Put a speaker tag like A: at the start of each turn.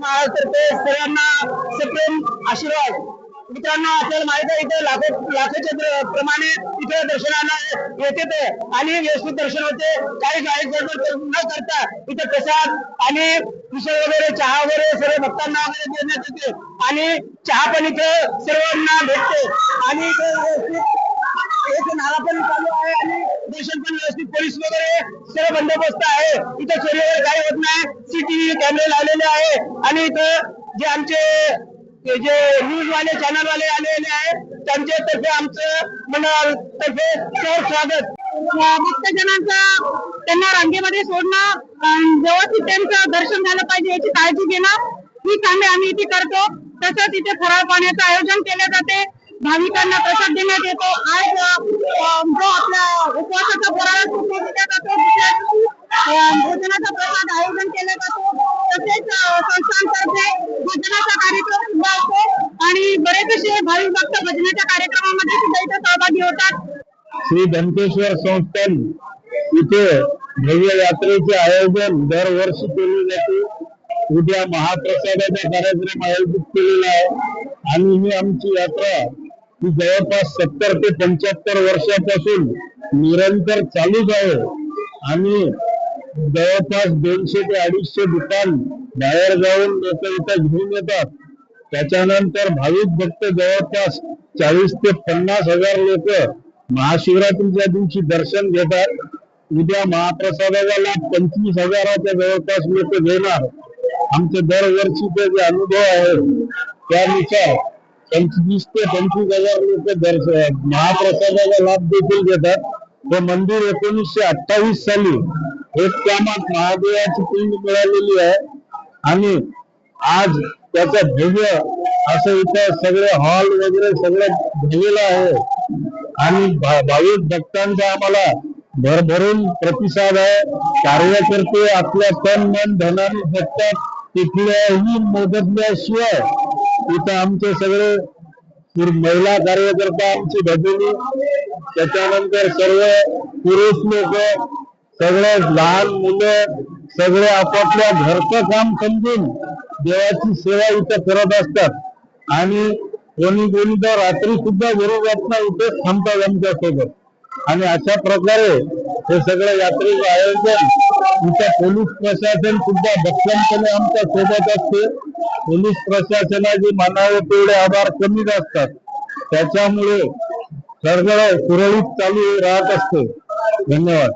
A: महाराष्ट्रातर्फे सर्वांना सप्रेम आशीर्वाद. मित्रांनो आपल्याला माहीत आहे इथे लाखो लाखोच्या प्रमाणे इथे दर्शनाला येते ते आणि व्यवस्थित दर्शन होते. काही गायक गडबड न करता इथे प्रसाद आणि मिसळ वगैरे चहा वगैरे सर्व भक्तांना वगैरे देण्यात येते. आणि चहा पण इथे सर्वांना भेटते. आणि इथे व्यवस्थित एक नाला पण व्यवस्थित पोलीस वगैरे सर्व बंदोबस्त आहे. इथे चोरी वगैरे काही होत नाही. सीसीटीव्ही कॅमेरे लावलेले आहे. आणि इथं जे आमचे जे न्यूज वाले चॅनल वाले आलेले आहे त्यांच्या तर्फे आमचं मंडळातर्फे सहर्ष स्वागत. भक्तजनांचं त्यांना रांगेमध्ये सोडणं व्यवस्थित त्यांचं दर्शन झालं पाहिजे याची काळजी घेणं ही कामे आम्ही इथे करतो. तसंच इथे फराळ पाण्याचं आयोजन केले जाते. भाविकांना प्रसाद देण्यात येतो. आज जो आपला उपवासाचा फराळ असतो दिला जातो भोजनाचा प्रसाद आयोजन केला जातो. तसेच संस्थांतर्फे भजनाचा कार्यक्रम सुद्धा असतो. आणि बरेच असे भाविक भक्त भजनाच्या कार्यक्रमामध्ये सुद्धा इथे सहभागी होतात.
B: श्री धनकेश्वर संस्थान इथे भव्य यात्रेचे आयोजन दरवर्षी केले जाते. उद्या महाप्रसादाचा कार्यक्रम आयोजित केलेला आहे. आणि ही आमची यात्रा की जवळपास सत्तर ते पंच्याहत्तर वर्षापासून निरंतर चालूच आहे. आणि जवळपास दोनशे ते अडीचशे दुकान बाहेर जाऊन लोक इथं घेऊन येतात. त्याच्यानंतर भाविक भक्त जवळपास चाळीस ते पन्नास हजार लोक महाशिवरात्रीच्या दिवशी दर्शन घेतात. उद्या महाप्रसादाला लाभ पंचवीस हजाराच्या जवळपास लोक घेणार. आमचे दरवर्षीचे जे अनुभव आहे त्यानुसार पंचवीस ते पंचवीस हजार लोक दर्शन महाप्रसादाचा लाभ देखील घेतात. हे मंदिर एकोणीसशे अठ्ठावीस साली हे कामात महादेवाची पिंड मिळालेली आहे. आणि आज त्याचा भव्य असं इथं सगळे हॉल वगैरे सगळं भरलेलं आहे. आणि भाविक भक्तांचा आम्हाला भरभरून प्रतिसाद आहे. कार्यकर्ते आपल्या तन मन धनाने जगतात तिथल्याही मोबदल्याशिवाय इथं आमचे सगळे महिला कार्यकर्ता आमची भजनी त्याच्यानंतर सर्व पुरुष लोक सगळे लहान मुलं सगळे आपापल्या घरचं काम समजून देवाची सेवा इथं करत असतात. आणि कोणी कोणी तर रात्री सुद्धा बरोबर इथे थांबतात आमच्यासोबत आणि अशा प्रकारे हे सगळं यात्रेचं आयोजन इथं पोलीस प्रशासन सुद्धा भक्कमपणे आमच्यासोबत असते. पोलीस प्रशासनाचे मानावे तेवढे आभार कमीच असतात. त्याच्यामुळे सगळं सुरळीत चालू राहत असते. धन्यवाद.